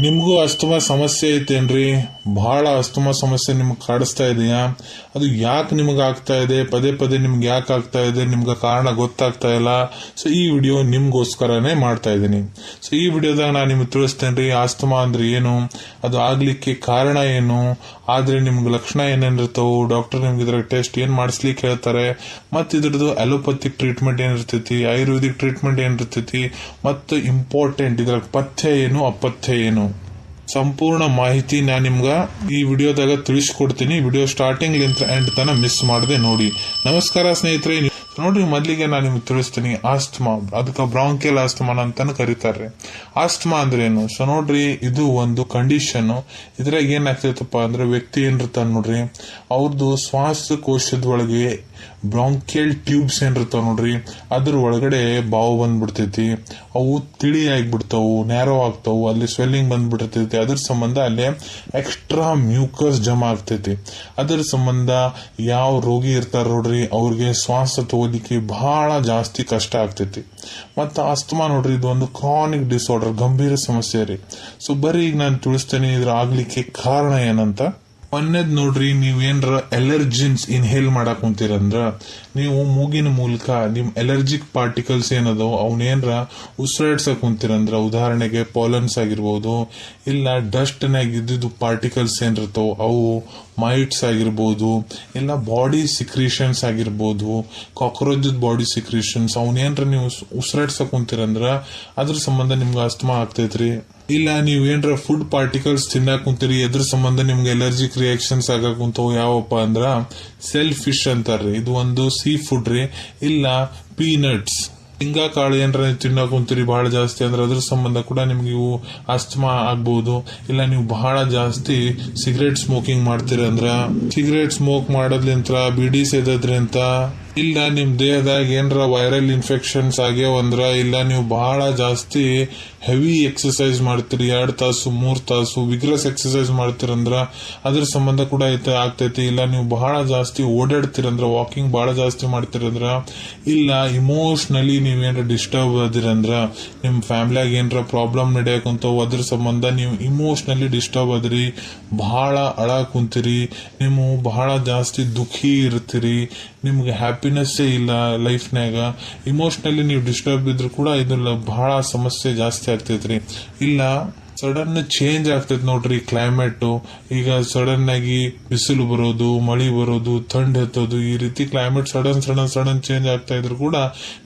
ನಿಮಗೂ ಅಸ್ತಮಾ ಸಮಸ್ಯೆ ಐತೇನ್ರಿ? ಬಹಳ ಅಸ್ತಮಾ ಸಮಸ್ಯೆ ನಿಮ್ಗೆ ಕಾಡಿಸ್ತಾ ಇದೆಯಾ? ಅದು ಯಾಕೆ ನಿಮ್ಗೆ ಆಗ್ತಾ ಇದೆ? ಪದೇ ಪದೇ ನಿಮ್ಗೆ ಯಾಕೆ ಆಗ್ತಾ ಇದೆ? ನಿಮ್ಗೆ ಕಾರಣ ಗೊತ್ತಾಗ್ತಾ ಇಲ್ಲ. ಸೊ ಈ ವಿಡಿಯೋ ನಿಮ್ಗೋಸ್ಕರನೇ ಮಾಡ್ತಾ ಇದ್ದೀನಿ. ಸೊ ಈ ವಿಡಿಯೋದಾಗ ನಾನು ನಿಮ್ಗೆ ತಿಳಿಸ್ತೇನೆ ರೀ ಆಸ್ತಮಾ ಅಂದ್ರೆ ಏನು? ಅದು ಆಗ್ಲಿಕ್ಕೆ ಕಾರಣ ಏನು? ಆದರೆ ನಿಮ್ಗೆ ಲಕ್ಷಣ ಏನೇನಿರ್ತಾವು? ಡಾಕ್ಟರ್ ನಿಮ್ಗೆ ಇದ್ರ ಟೆಸ್ಟ್ ಏನು ಮಾಡಿಸ್ಲಿಕ್ಕೆ ಹೇಳ್ತಾರೆ? ಮತ್ತು ಇದ್ರದ್ದು ಅಲೋಪತಿಕ್ ಟ್ರೀಟ್ಮೆಂಟ್ ಏನಿರ್ತೈತಿ? ಆಯುರ್ವೇದಿಕ್ ಟ್ರೀಟ್ಮೆಂಟ್ ಏನಿರ್ತೈತಿ? ಮತ್ತು ಇಂಪಾರ್ಟೆಂಟ್ ಇದ್ರ ಪಥ್ಯ ಏನು, ಅಪಥ್ಯ ಏನು? ಸಂಪೂರ್ಣ ಮಾಹಿತಿ ನಾನು ನಿಮ್ಗೆ ಈ ವಿಡಿಯೋದಾಗ ತಿಳಿಸ್ಕೊಡ್ತೀನಿ. ವಿಡಿಯೋ ಸ್ಟಾರ್ಟಿಂಗ್ ಲಿಂತ ಎಂಡ್ ತನ ಮಿಸ್ ಮಾಡದೆ ನೋಡಿ. ನಮಸ್ಕಾರ ಸ್ನೇಹಿತರೆ. ನೋಡ್ರಿ, ಮೊದಲಿಗೆ ನಾನು ನಿಮ್ಗೆ ತಿಳಿಸ್ತೀನಿ. ಆಸ್ತಮಾ ಅದಕ್ಕೆ ಬ್ರಾಂಕಿಯಲ್ ಆಸ್ತಮಾನ ಅಂತಾನು ಕರೀತಾರೆ ಆಸ್ತಮಾ ಅಂದ್ರೆ ಏನು ಸೊ ನೋಡ್ರಿ, ಇದು ಒಂದು ಕಂಡೀಷನ್ ಇದ್ರಾಗ ಏನಾಗ್ತೈತಪ್ಪ ಅಂದ್ರೆ ವ್ಯಕ್ತಿ ಏನಿರ್ತಾನೆ ನೋಡ್ರಿ ಅವ್ರದ್ದು ಶ್ವಾಸಕೋಶದ ಒಳಗೆ ಬ್ರಾಂಕಿಯಲ್ ಟ್ಯೂಬ್ಸ್ ಏನಿರ್ತಾವ ನೋಡ್ರಿ, ಅದ್ರ ಒಳಗಡೆ ಬಾವು ಬಂದ್ಬಿಡ್ತೈತಿ. ಅವು ತಿಳಿ ಆಗಿಬಿಡ್ತಾವು, ನ್ಯಾರೋ ಆಗ್ತಾವು, ಅಲ್ಲಿ ಸ್ವೆಲ್ಲಿಂಗ್ ಬಂದ್ಬಿಟ್ಟಿರ್ತೈತಿ. ಅದ್ರ ಸಂಬಂಧ ಅಲ್ಲಿ ಎಕ್ಸ್ಟ್ರಾ ಮ್ಯೂಕಸ್ ಜಮಾ ಆಗ್ತೈತಿ. ಅದ್ರ ಸಂಬಂಧ ಯಾವ ರೋಗಿ ಇರ್ತಾರ ನೋಡ್ರಿ, ಅವ್ರಿಗೆ ಶ್ವಾಸ ತಗೋಲಿಕ್ಕೆ ಬಹಳ ಜಾಸ್ತಿ ಕಷ್ಟ ಆಗ್ತೈತಿ. ಮತ್ತು ಅಸ್ತಮಾ ನೋಡ್ರಿ, ಇದು ಒಂದು ಕ್ರಾನಿಕ್ ಡಿಸಾರ್ಡರ್ ಗಂಭೀರ ಸಮಸ್ಯೆ ರೀ. ಸೊ ಬರೀ ಈಗ ನಾನು ತಿಳಿಸ್ತೇನೆ ಇದ್ರ ಆಗ್ಲಿಕ್ಕೆ ಕಾರಣ ಏನಂತ? ಒಂದೇದ್ ನೋಡ್ರಿ ನೀವೇನ್ರ ಎಲರ್ಜಿನ್ಸ್ ಇನ್ಹೇಲ್ ಮಾಡಕ್ ಕುಂತೀರಂದ್ರ, ನೀವು ಮೂಗಿನ ಮೂಲಕ ನಿಮ್ ಎಲರ್ಜಿಕ್ ಪಾರ್ಟಿಕಲ್ಸ್ ಏನದೋ ಅವನೇನ್ರ ಉಸಿರಾಡ್ಸಕ್ ಕುಂತೀರಂದ್ರ, ಉದಾಹರಣೆಗೆ ಪಾಲನ್ಸ್ ಆಗಿರ್ಬೋದು, ಇಲ್ಲ ಡಸ್ಟ್ ನಾಗ ಇದ್ದಿದ್ದು ಪಾರ್ಟಿಕಲ್ಸ್ ಏನಿರ್ತಾವ ಅವು ಮೈಟ್ಸ್ ಆಗಿರ್ಬೋದು, ಇಲ್ಲ ಬಾಡಿ ಸಿಕ್ರೀಷನ್ಸ್ ಆಗಿರ್ಬೋದು ಕಾಕ್ರೋಚ್ ಬಾಡಿ ಸಿಕ್ರೀಷನ್ಸ್ ಅವನೇನ್ರ ನೀವು ಉಸಿರಾಡ್ಸಕ್ ಕುಂತೀರಂದ್ರ ಅದ್ರ ಸಂಬಂಧ ನಿಮ್ಗೆ ಅಸ್ತಮಾ ಆಗ್ತೈತ್ರಿ. ಇಲ್ಲ ನೀವು ಏನರ ಫುಡ್ ಪಾರ್ಟಿಕಲ್ಸ್ ತಿನ್ನಕ್ ಕುಂತೀರಿ, ಎದ್ರ ಸಂಬಂಧ ನಿಮ್ಗೆ ಎಲರ್ಜಿಕ್ ರಿಯಾಕ್ಷನ್ಸ್ ಆಗಕ್ ಕುಂತವು ಯಾವಪ್ಪ ಅಂದ್ರ ಸೆಲ್ ಫಿಶ್ ಅಂತಾರ್ರಿ. ಇದು ಒಂದು ಸೀ ಫುಡ್ ರೀ. ಇಲ್ಲ ಪೀನಟ್ಸ್ ಶೇಂಗಾ ಕಾಳು ಏನಾರ ತಿನ್ನೋ ಕುಂತೀರಿ ಬಹಳ ಜಾಸ್ತಿ ಅಂದ್ರೆ ಅದ್ರ ಸಂಬಂಧ ಕೂಡ ನಿಮ್ಗೆ ಇವು ಅಸ್ತಮಾ ಆಗ್ಬಹುದು ಇಲ್ಲ ನೀವು ಬಹಳ ಜಾಸ್ತಿ ಸಿಗರೇಟ್ ಸ್ಮೋಕಿಂಗ್ ಮಾಡ್ತೀರಿ ಅಂದ್ರ ಸಿಗರೇಟ್ ಸ್ಮೋಕ್ ಮಾಡೋದ್ಲಿಂತ ಬಿಡಿ ಸೇದೋದ್ರಿಂತ ಇಲ್ಲ, ನಿಮ್ ದೇಹದಾಗ ಏನರ ವೈರಲ್ ಇನ್ಫೆಕ್ಷನ್ಸ್ ಆಗ್ಯಾವಂದ್ರ ಇಲ್ಲ, ನೀವು ಬಹಳ ಜಾಸ್ತಿ ಹೆವಿ ಎಕ್ಸಸೈಸ್ ಮಾಡ್ತೀರಿ. ಎರಡು ತಾಸು, ಮೂರು ತಾಸು ವಿಗ್ರಸ್ ಎಕ್ಸಸೈಸ್ ಮಾಡ್ತೀರಂದ್ರ ಅದ್ರ ಸಂಬಂಧ ಕೂಡ ಐತೆ, ಆಗ್ತೈತಿ. ಇಲ್ಲ, ನೀವು ಬಹಳ ಜಾಸ್ತಿ ಓಡಾಡ್ತಿರಂದ್ರ ವಾಕಿಂಗ್ ಬಹಳ ಜಾಸ್ತಿ ಮಾಡ್ತಿರಂದ್ರ ಇಲ್ಲ ಇಮೋಷನಲಿ ನೀವೇನ್ರ ಡಿಸ್ಟರ್ಬ್ ಅದಿರಂದ್ರ ನಿಮ್ ಫ್ಯಾಮಿಲಿಯಾಗ ಏನರ ಪ್ರಾಬ್ಲಮ್ ನಡೆಯಕುಂತವು ಅದ್ರ ಸಂಬಂಧ ನೀವು ಇಮೋಷನಲಿ ಡಿಸ್ಟರ್ಬ್ ಅದ್ರಿ ಬಹಳ ಅಳ ಕುಂತಿರಿ. ನೀವು ಬಹಳ ಜಾಸ್ತಿ ದುಃಖಿ ಇರ್ತೀರಿ. ನಿಮ್ಗೆ ಹ್ಯಾಪಿನೆಸ್ಸೇ ಇಲ್ಲ ಲೈಫ್ನಾಗ ಇಮೋಷನಲಿ ನೀವು ಡಿಸ್ಟರ್ಬ್ ಇದ್ರು ಕೂಡ ಇದ್ರಲ್ಲಿ ಬಹಳ ಸಮಸ್ಯೆ ಜಾಸ್ತಿ ಆಗ್ತೈತ್ರಿ. ಇಲ್ಲ ಸಡನ್ ಚೇಂಜ್ ಆಗ್ತೈತೆ ನೋಡ್ರಿ ಕ್ಲೈಮೇಟ್ ಈಗ ಸಡನ್ ಆಗಿ ಬಿಸಿಲು ಬರೋದು, ಮಳಿ ಬರೋದು, ಥಂಡ್ ಹತ್ತೋದು ಈ ರೀತಿ climate sudden sudden sudden change ಆಗ್ತಾ ಇದ್ರು ಕೂಡ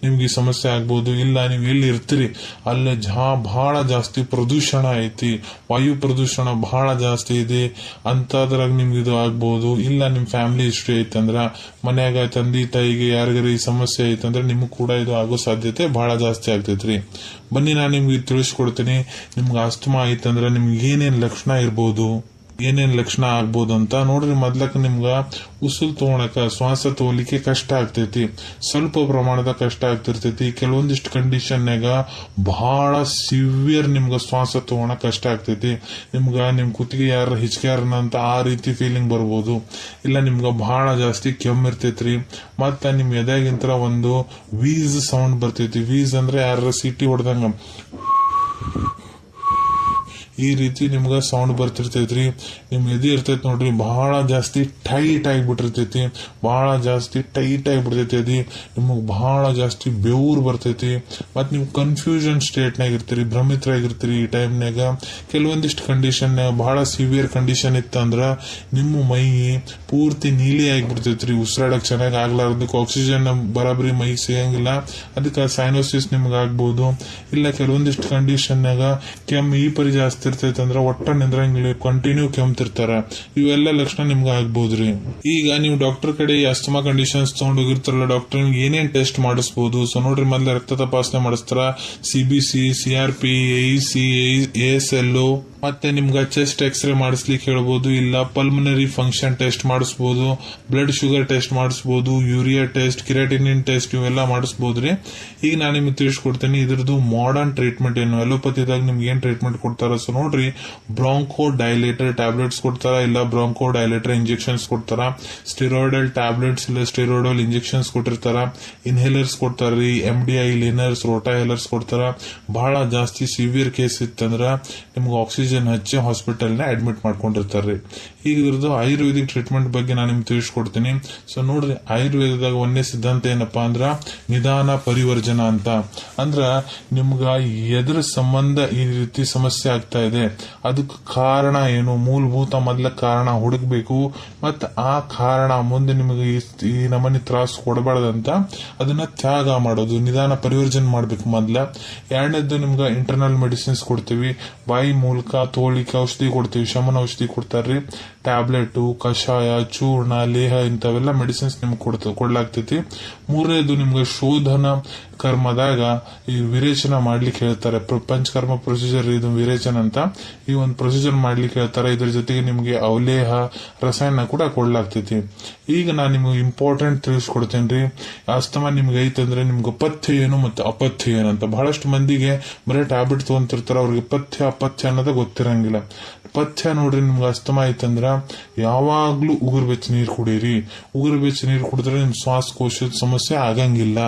ನಿಮ್ಗೆ ಸಮಸ್ಯೆ ಆಗ್ಬೋದು. ಇಲ್ಲ, ನೀವು ಎಲ್ಲಿ ಇರ್ತೀರಿ? ಅಲ್ಲಿ ಜಾ ಬಹಳ ಜಾಸ್ತಿ ಪ್ರದೂಷಣ ಐತಿ. ವಾಯು ಪ್ರದೂಷಣ ಬಹಳ ಜಾಸ್ತಿ ಇದೆ. ಅಂತದ್ರಾಗ ನಿಮ್ಗೆ ಇದು ಆಗ್ಬೋದು. ಇಲ್ಲ, ನಿಮ್ ಫ್ಯಾಮಿಲಿ ಹಿಸ್ಟ್ರಿ ಐತಂದ್ರ ಮನ್ಯಾಗ ತಂದೆ ತಾಯಿಗೆ ಯಾರಿಗಾರ ಈ ಸಮಸ್ಯೆ ಐತಂದ್ರೆ ನಿಮ್ಗೆ ಕೂಡ ಇದು ಆಗೋ ಸಾಧ್ಯತೆ ಬಹಳ ಜಾಸ್ತಿ ಆಗ್ತೈತ್ರಿ. ಬನ್ನಿ ನಾನು ನಿಮಗೆ ತಿಳಿಸ್ಕೊಡ್ತೀನಿ. ನಿಮ್ಗೆ ಆಸ್ತಮಾ ಆಯಿತಂದ್ರೆ ನಿಮ್ಗೆ ಏನೇನು ಲಕ್ಷಣ ಇರ್ಬೋದು? ಏನೇನ್ ಲಕ್ಷಣ ಆಗ್ಬೋದು ಅಂತ ನೋಡ್ರಿ, ಮೊದ್ಲಕ್ಕೆ ನಿಮ್ಗೆ ಉಸಿರು ತೊಗೊಳಕ ಶ್ವಾಸ ತಗೊಲಿಕ್ಕೆ ಕಷ್ಟ ಆಗ್ತೈತಿ, ಸ್ವಲ್ಪ ಪ್ರಮಾಣದ ಕಷ್ಟ ಆಗ್ತಿರ್ತೈತಿ, ಕೆಲವೊಂದಿಷ್ಟು ಕಂಡೀಷನ್ನಾಗ ಬಹಳ ಸಿವಿಯರ್ ನಿಮ್ಗೆ ಶ್ವಾಸ ತೊಗೊಳಕ್ ಕಷ್ಟ ಆಗ್ತೈತಿ. ನಿಮ್ಗೆ ನಿಮ್ಮ ಕುತ್ತಿಗೆ ಯಾರ ಹಿಚ್ಕ್ಯಾರನ ಅಂತ ಆ ರೀತಿ ಫೀಲಿಂಗ್ ಬರ್ಬೋದು. ಇಲ್ಲ, ನಿಮ್ಗೆ ಬಹಳ ಜಾಸ್ತಿ ಕೆಮ್ಮು ಇರ್ತೈತ್ರಿ, ಮತ್ತ ನಿಮ್ ಎದೆಗಿಂತ ಒಂದು ವೀಸ್ ಸೌಂಡ್ ಬರ್ತೈತಿ. ವೀಸ್ ಅಂದರೆ ಯಾರ ಸಿಟಿ ಹೊಡೆದಂಗ. ಈ ರೀತಿ ನಿಮ್ಗೆ ಸೌಂಡ್ ಬರ್ತಿರ್ತೈತ್ರಿ. ನಿಮ್ಮ ಎದಿ ಇರ್ತೈತಿ ನೋಡ್ರಿ ಬಹಳ ಜಾಸ್ತಿ ಟೈಟ್ ಆಗಿಬಿಟ್ಟಿರ್ತೈತಿ. ಬಹಳ ಜಾಸ್ತಿ ಟೈಟ್ ಆಗಿಬಿಡ್ತೈತಿ ಅದು. ನಿಮಗೆ ಬಹಳ ಜಾಸ್ತಿ ಬೆವ್ರು ಬರ್ತೈತಿ. ಮತ್ತು ನೀವು ಕನ್ಫ್ಯೂಷನ್ ಸ್ಟೇಟ್ನಾಗ ಇರ್ತೀರಿ, ಭ್ರಮಿತರಾಗಿರ್ತೀರಿ ಈ ಟೈಮ್ನಾಗ ಕೆಲವೊಂದಿಷ್ಟು ಕಂಡೀಷನ್ ಬಹಳ ಸಿವಿಯರ್ ಕಂಡೀಷನ್ ಇತ್ತಂದ್ರೆ ನಿಮ್ಮ ಮೈ ಪೂರ್ತಿ ನೀಲಿ ಆಗಿಬಿಡ್ತೈತ್ರಿ. ಉಸಿರಾಡಕ್ಕೆ ಚೆನ್ನಾಗಿ ಆಗ್ಲಾರ್ದಕ್ಕೆ ಆಕ್ಸಿಜನ್ ಬರಾಬರಿ ಮೈ ಸಿಗಂಗಿಲ್ಲ. ಅದಕ್ಕೆ ಸೈನೋಸಿಸ್ ನಿಮ್ಗೆ ಆಗ್ಬೋದು. ಇಲ್ಲ ಕೆಲವೊಂದಿಷ್ಟು ಕಂಡೀಷನ್ನಾಗ ಕೆಮ್ಮು ಈ ಪರಿ ಜಾಸ್ತಿ ಇರ್ತೈತೆ ಅಂದ್ರೆ ಒಟ್ಟ ನಿಂದ್ರಂಗಿಲ್ಲ ಕಂಟಿನ್ಯೂ ಕೆಮ್ತಿರ್ತಾರ. ಇವೆಲ್ಲ ಲಕ್ಷಣ ನಿಮ್ಗೆ ರೀ ಈಗ ನೀವು ಡಾಕ್ಟರ್ ಕಡೆ ಈ ಅಸ್ತಮಾ ಕಂಡೀಷನ್ಸ್ ತಗೊಂಡ್ ಹೋಗಿರ್ತಾರಲ್ಲ ಡಾಕ್ಟರ್ ನಿಮ್ಗೆ ಏನೇನ್ ಟೆಸ್ಟ್ ಮಾಡಿಸ್ಬೋದು? ಸೊ ನೋಡ್ರಿ, ಮೊದಲ ರಕ್ತ ತಪಾಸಣೆ ಮಾಡಿಸ್ತಾರ. C B C C R P A C S L ಮತ್ತೆ ನಿಮ್ಗೆ ಚೆಸ್ಟ್ ಎಕ್ಸ್ರೇ ಮಾಡಿಸ್ಲಿಕ್ಕೆ ಹೇಳ್ಬೋದು, ಇಲ್ಲ ಪಲ್ಮನರಿ ಫಂಕ್ಷನ್ ಟೆಸ್ಟ್ ಮಾಡಿಸ್ಬೋದು ಬ್ಲಡ್ ಶುಗರ್ ಟೆಸ್ಟ್ ಮಾಡಿಸ್ಬೋದು ಯೂರಿಯಾ ಟೆಸ್ಟ್ ಕಿರಾಟಿನಿನ್ ಟೆಸ್ಟ್ ಇವೆಲ್ಲ ಮಾಡಿಸ್ಬೋದ್ರಿ. ಈಗ ನಾನು ನಿಮ್ಗೆ ತಿಳಿಸ್ಕೊಡ್ತೇನೆ, ಇದ್ರದ್ದು ಮಾಡರ್ನ್ ಟ್ರೀಟ್ಮೆಂಟ್ ಏನು? ಅಲೋಪತಿದಾಗ ನಿಮ್ಗೆ ಏನು ಟ್ರೀಟ್ಮೆಂಟ್ ಕೊಡ್ತಾರ ಸೊ ನೋಡ್ರಿ. ಬ್ರಾಂಕೋ ಡೈಲೇಟರ್ ಟ್ಯಾಬ್ಲೆಟ್ಸ್ ಕೊಡ್ತಾರ, ಇಲ್ಲ ಬ್ರಾಂಕೋ ಡೈಲೇಟರ್ ಇಂಜೆಕ್ಷನ್ಸ್ ಕೊಡ್ತಾರ? ಸ್ಟಿರಾಯ್ಡಲ್ ಟ್ಯಾಬ್ಲೆಟ್ಸ್ ಇಲ್ಲ ಸ್ಟಿರಾಯ್ಡಲ್ ಇಂಜೆಕ್ಷನ್ಸ್ ಕೊಟ್ಟಿರ್ತಾರ? ಇನ್ಹೇಲರ್ಸ್ ಕೊಡ್ತಾರ್ರಿ M D I ಲಿನರ್ಸ್ rotahalers ಕೊಡ್ತಾರ? ಬಹಳ ಜಾಸ್ತಿ ಸಿವಿಯರ್ ಕೇಸ್ ಇತ್ತಂದ್ರ ನಿಮ್ಗೆ ಆಕ್ಸಿಜನ್ ಆಕ್ಸಿಜನ್ ಹಚ್ಚಿ ಹಾಸ್ಪಿಟಲ್ನ ಅಡ್ಮಿಟ್ ಮಾಡ್ಕೊಂಡಿರ್ತಾರೆ. ಈಗ ಇದ್ರದ್ದು ಆಯುರ್ವೇದಿಕ್ ಟ್ರೀಟ್ಮೆಂಟ್ ಬಗ್ಗೆ ನಾನು ನಿಮ್ಗೆ ತಿಳಿಸ್ಕೊಡ್ತೀನಿ. ಸೊ ನೋಡ್ರಿ, ಆಯುರ್ವೇದದಾಗ ಒಂದೇ ಸಿದ್ಧಾಂತ ಏನಪ್ಪಾ ಅಂದ್ರ ನಿಧಾನ ಪರಿವರ್ಜನ ಅಂತ. ಅಂದ್ರ ನಿಮ್ಗ ಎದ್ರ ಸಂಬಂಧ ಈ ರೀತಿ ಸಮಸ್ಯೆ ಆಗ್ತಾ ಇದೆ, ಅದಕ್ಕೆ ಕಾರಣ ಏನು, ಮೂಲಭೂತ ಮೊದಲ ಕಾರಣ ಹುಡುಕ್ಬೇಕು, ಮತ್ತ ಆ ಕಾರಣ ಮುಂದೆ ನಿಮಗೆ ಈ- ನಮನಿ ತ್ರಾಸು ಕೊಡಬಾರ್ದಂತ ಅದನ್ನ ತ್ಯಾಗ ಮಾಡೋದು, ನಿಧಾನ ಪರಿವರ್ಜನೆ ಮಾಡ್ಬೇಕು ಮೊದ್ಲ. ಎರಡನೇದ್ದು ನಿಮ್ಗೆ ಇಂಟರ್ನಲ್ ಮೆಡಿಸಿನ್ಸ್ ಕೊಡ್ತೀವಿ, ಬಾಯಿ ಮೂಲಕ ತೋಳಿಕೆ ಔಷಧಿ ಕೊಡ್ತೀವಿ ಶಮನ ಔಷಧಿ ಕೊಡ್ತಾರ್ರಿ. ಟ್ಯಾಬ್ಲೆಟ್, ಕಷಾಯ, ಚೂರ್ಣ, ಲೇಹ ಇಂಥವೆಲ್ಲ ಮೆಡಿಸಿನ್ಸ್ ನಿಮ್ಗೆ ಕೊಡ್ತ, ಕೊಡ್ಲಾಗ್ತೈತಿ. ಮೂರನೇದು ನಿಮ್ಗೆ ಶೋಧನ ಕರ್ಮದಾಗ ಈ ವಿರೇಚನ ಮಾಡ್ಲಿಕ್ಕೆ ಹೇಳ್ತಾರೆ. ಪಂಚಕರ್ಮ ಪ್ರೊಸೀಜರ್ ಇದು ವಿರೇಚನ ಅಂತ. ಈ ಒಂದು ಪ್ರೊಸೀಜರ್ ಮಾಡ್ಲಿಕ್ಕೆ ಹೇಳ್ತಾರೆ. ಇದ್ರ ಜೊತೆಗೆ ನಿಮ್ಗೆ ಅವಲೇಹ, ರಸಾಯನ ಕೂಡ ಕೊಡ್ಲಾಗ್ತೈತಿ. ಈಗ ನಾನು ನಿಮ್ಗೆ ಇಂಪಾರ್ಟೆಂಟ್ ತಿಳಿಸ್ಕೊಡ್ತೇನೆ ರೀ. ಅಸ್ತಮ ನಿಮ್ಗೆ ಐತಂದ್ರೆ ನಿಮ್ಗೆ ಪಥ್ಯ ಏನು ಮತ್ತು ಅಪಥ್ಯ ಏನು ಅಂತ. ಬಹಳಷ್ಟು ಮಂದಿಗೆ ಬರೀ ಟ್ಯಾಬ್ಲೆಟ್ ತಗೊಂತಿರ್ತಾರ. ಅವ್ರಿಗೆ ಪಥ್ಯ, ಅಪಥ್ಯ ಅನ್ನೋದು ಗೊತ್ತಿರಂಗಿಲ್ಲ. ಪಥ್ಯ ನೋಡ್ರಿ ನಿಮ್ಗೆ ಅಸ್ತಮ ಆಯ್ತಂದ್ರ, ಯಾವಾಗ್ಲೂ ಉಗುರು ಬೆಚ್ಚ ನೀರು ಕುಡೀರಿ. ಉಗುರು ಬೆಚ್ಚ ನೀರು ಕುಡಿದ್ರೆ ನಿಮ್ ಶ್ವಾಸಕೋಶದ ಸಮಸ್ಯೆ ಆಗಂಗಿಲ್ಲ.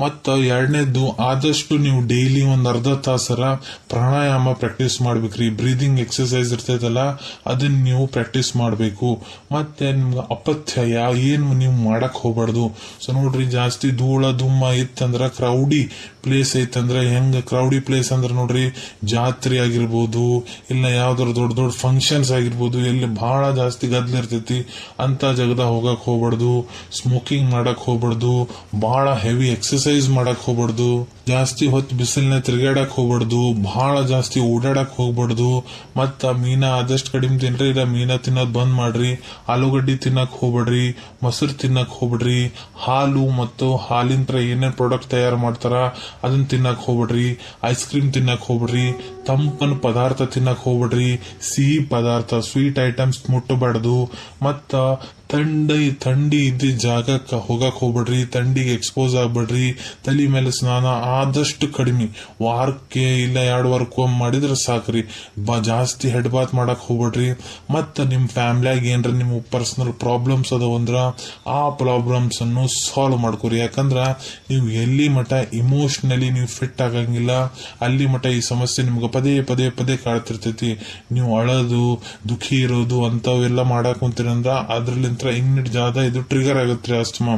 ಮತ್ತ ಎರಡನೇದು ಆದಷ್ಟು ನೀವು ಡೈಲಿ ಒಂದ್ ಅರ್ಧ ತಾಸರ ಪ್ರಾಣಾಯಾಮ ಪ್ರಾಕ್ಟೀಸ್ ಮಾಡ್ಬೇಕ್ರಿ. ಬ್ರೀದಿಂಗ್ ಎಕ್ಸರ್ಸೈಸ್ ಇರ್ತೈತಲ್ಲ, ಅದನ್ನ ನೀವು ಪ್ರಾಕ್ಟೀಸ್ ಮಾಡಬೇಕು. ಮತ್ತೆ ನಿಮ್ಗೆ ಅಪಥ್ಯಯ ಏನು ನೀವು ಮಾಡಕ್ ಹೋಗ್ಬಾರ್ದು. ಸೊ ನೋಡ್ರಿ, ಜಾಸ್ತಿ ಧೂಳ, ಧುಮ್ಮ ಇತ್ತಂದ್ರ ಕ್ರೌಡಿ ಪ್ಲೇಸ್ ಐತಂದ್ರೆ ಹೆಂಗ ಕ್ರೌಡಿ ಪ್ಲೇಸ್ ಅಂದ್ರೆ ನೋಡ್ರಿ, ಜಾತ್ರೆ ಆಗಿರ್ಬೋದು, ಇಲ್ಲ ಯಾವ್ದಾರ ದೊಡ್ಡ ದೊಡ್ಡ ಫಂಕ್ಷನ್ಸ್ ಆಗಿರ್ಬೋದು, ಎಲ್ಲಿ ಬಹಳ ಜಾಸ್ತಿ ಗದ್ಲ ಇರ್ತೈತಿ, ಅಂತ ಜಗದ ಹೋಗಕ್ ಹೋಗ್ಬಾರ್ದು. ಸ್ಮೋಕಿಂಗ್ ಮಾಡಕ್ ಹೋಗ್ಬಾರ್ದು. ಬಹಳ ಹೆವಿ ಎಕ್ಸರ್ಸೈಸ್ ಮಾಡಕ್ ಹೋಗ್ಬಾರ್ದು, ಜಾಸ್ತಿ ಹೊತ್ತು ಬಿಸಿಲ್ನ ತಿರ್ಗಾಡಕ್ ಹೋಗ್ಬಾರ್ದು ಬಹಳ ಜಾಸ್ತಿ ಓಡಾಡಕ್ ಹೋಗ್ಬಾರ್ದು, ಮತ್ತ ಮೀನಾ ಆದಷ್ಟು ಕಡಿಮೆ ತಿನ್ರಿ, ಇಲ್ಲ ಮೀನಾ ತಿನ್ನೋದ್ ಬಂದ್ ಮಾಡ್ರಿ, ಆಲೂಗಡ್ಡಿ ತಿನ್ನಕ್ ಹೋಗ್ಬೇಡ್ರಿ, ಮೊಸರು ತಿನ್ನಕ್ ಹೋಗ್ಬೇಡ್ರಿ, ಹಾಲು ಮತ್ತು ಹಾಲಿಂತ್ರ ಏನೇನ್ ಪ್ರಾಡಕ್ಟ್ ತಯಾರು ಮಾಡ್ತಾರ ಅದನ್ನ ತಿನ್ನಕ್ ಹೋಗ್ಬೇಡ್ರಿ ಐಸ್ ಕ್ರೀಮ್ ತಿನ್ನಕ್ ಹೋಗ್ಬೇಡ್ರಿ, ತಂಪನ್ ಪದಾರ್ಥ ತಿನ್ನಕ್ ಹೋಗ್ಬೇಡ್ರಿ, ಸಿಹಿ ಪದಾರ್ಥ ಸ್ವೀಟ್ ಐಟಮ್ಸ್ ಮುಟ್ಟಬಾರ್ದು, ಮತ್ತ ಥಂಡಿ ಥಂಡಿ ಇದ್ದ ಜಾಗಕ್ಕೆ ಹೋಗಕ್ ಹೋಗ್ಬಿಡ್ರಿ, ಥಂಡಿಗೆ ಎಕ್ಸ್ಪೋಸ್ ಆಗ್ಬೇಡ್ರಿ, ತಲೆ ಮೇಲೆ ಸ್ನಾನ ಆದಷ್ಟು ಕಡಿಮೆ. ವಾರಕ್ಕೆ ಇಲ್ಲ ಎರಡು ವಾರಕ್ಕೊಮ್ಮೆ ಮಾಡಿದ್ರೆ ಸಾಕ್ರಿ. ಬಾ, ಜಾಸ್ತಿ ಹೆಡ್ ಬಾತ್ ಮಾಡಕ್ ಹೋಗ್ಬಿಡ್ರಿ. ಮತ್ತ ನಿಮ್ಮ ಫ್ಯಾಮಿಲಿಯಾಗ ಏನ್ರ ನಿಮ್ಮ ಪರ್ಸನಲ್ ಪ್ರಾಬ್ಲಮ್ಸ್ ಅದಾವಂದ್ರ ಆ ಪ್ರಾಬ್ಲಮ್ಸ್ ಅನ್ನು ಸಾಲ್ವ್ ಮಾಡ್ಕೊರಿ. ಯಾಕಂದ್ರೆ ನೀವು ಎಲ್ಲಿ ಮಠ ಇಮೋಷ್ನಲಿ ನೀವು ಫಿಟ್ ಆಗಂಗಿಲ್ಲ, ಅಲ್ಲಿ ಮಠ ಈ ಸಮಸ್ಯೆ ನಿಮ್ಗೆ ಪದೇ ಪದೇ ಪದೇ ಕಾಡ್ತಿರ್ತೈತಿ ನೀವು ಅಳೋದು, ದುಃಖಿ ಇರೋದು ಅಂತವೆಲ್ಲ ಮಾಡಕ್ ಕುಂತೀರಂದ್ರ ಅದ್ರಲ್ಲಿಂತ್ರ ಇನ್ನಿಟ್ ಜಾದ ಇದು ಟ್ರಿಗರ್ ಆಗುತ್ತೆ ಅಸ್ತಮ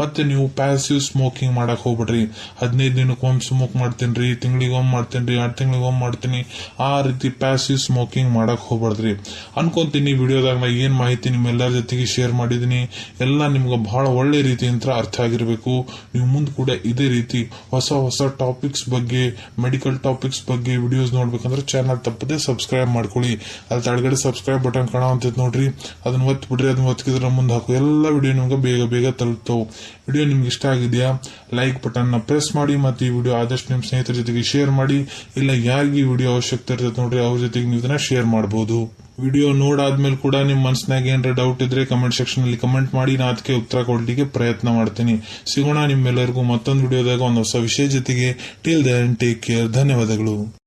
ಮತ್ತೆ ನೀವು ಪ್ಯಾಸಿವ್ ಸ್ಮೋಕಿಂಗ್ ಮಾಡಕ್ ಹೋಗ್ಬಿಡ್ರಿ. ಹದಿನೈದು ದಿನಕ್ಕೆ ಒಮ್ಮೆ ಸ್ಮೋಕ್ ಮಾಡ್ತೀನಿ ತಿಂಗಳಿಗೆ ಒಮ್ಮೆ ಮಾಡ್ತೀನಿ ಎರಡು ತಿಂಗಳಿಗೆ ಒಮ್ಮೆ ಮಾಡ್ತೀನಿ. ಆ ರೀತಿ ಪ್ಯಾಸಿವ್ ಸ್ಮೋಕಿಂಗ್ ಮಾಡಕ್ ಹೋಗ್ಬಾರ್ದ್ರಿ. ಅನ್ಕೊಂತೀನಿ ವಿಡಿಯೋದಾಗ ನಾ ಏನ್ ಮಾಹಿತಿ ನಿಮ್ಮೆಲ್ಲರ ಜೊತೆಗೆ ಶೇರ್ ಮಾಡಿದೀನಿ ಎಲ್ಲ ನಿಮ್ಗೆ ಬಹಳ ಒಳ್ಳೆ ರೀತಿಯಿಂದ ಅರ್ಥ ಆಗಿರ್ಬೇಕು. ನೀವು ಮುಂದೆ ಕೂಡ ಇದೇ ರೀತಿ ಹೊಸ ಹೊಸ ಟಾಪಿಕ್ಸ್ ಬಗ್ಗೆ ಮೆಡಿಕಲ್ ಟಾಪಿಕ್ಸ್ ಬಗ್ಗೆ ವಿಡಿಯೋಸ್ ನೋಡ್ಬೇಕಂದ್ರೆ ಚಾನಲ್ ತಪ್ಪದೆ ಸಬ್ಸ್ಕ್ರೈಬ್ ಮಾಡ್ಕೊಳ್ಳಿ. ಅಲ್ಲಿ ತಳಗಡೆ ಸಬ್ಸ್ಕ್ರೈಬ್ ಬಟನ್ ಕಾಣುವಂತ ನೋಡ್ರಿ. ಅದನ್ನ ಒತ್ತು ಬಿಡ್ರಿ, ಅದನ್ನ ಒತ್ತಿದ್ರೆ ಮುಂದೆ ಹಾಕು. ಎಲ್ಲ ವಿಡಿಯೋ ನಿಮ್ಗೆ ಬೇಗ ಬೇಗ ತಲುಪ್ತಾವು. ವಿಡಿಯೋ ನಿಮ್ಗೆ ಇಷ್ಟ ಆಗಿದೆಯಾ? ಲೈಕ್ ಬಟನ್ನ ಪ್ರೆಸ್ ಮಾಡಿ ಮತ್ತೆ ಈ ವಿಡಿಯೋ ಆದಷ್ಟು ನಿಮ್ಮ ಸ್ನೇಹಿತರ ಜೊತೆಗೆ ಶೇರ್ ಮಾಡಿ. ಇಲ್ಲ ಯಾರಿಗೆ ವಿಡಿಯೋ ಅವಶ್ಯಕತೆ ಇರ್ತದೆ ನೋಡ್ರಿ, ಅವ್ರ ಜೊತೆಗೆ ನೀವು ಇದನ್ನ ಶೇರ್ ಮಾಡಬಹುದು ವಿಡಿಯೋ ನೋಡಾದ್ಮೇಲೆ ಕೂಡ ನಿಮ್ಮ ಮನಸ್ಸಿನಾಗ ಏನಾರ ಡೌಟ್ ಇದ್ರೆ ಕಮೆಂಟ್ ಸೆಕ್ಷನ್ ಅಲ್ಲಿ ಕಮೆಂಟ್ ಮಾಡಿ, ನಾ ಅದಕ್ಕೆ ಉತ್ತರ ಕೊಡ್ಲಿಕ್ಕೆ ಪ್ರಯತ್ನ ಮಾಡ್ತೀನಿ. ಸಿಗೋಣ ನಿಮ್ಮೆಲ್ಲರಿಗೂ ಮತ್ತೊಂದು ವಿಡಿಯೋದಾಗ ಒಂದು ಹೊಸ ವಿಷಯ ಜೊತೆಗೆ. ಟಿಲ್ ದನ್ ಟೇಕ್ ಕೇರ್ ಧನ್ಯವಾದಗಳು.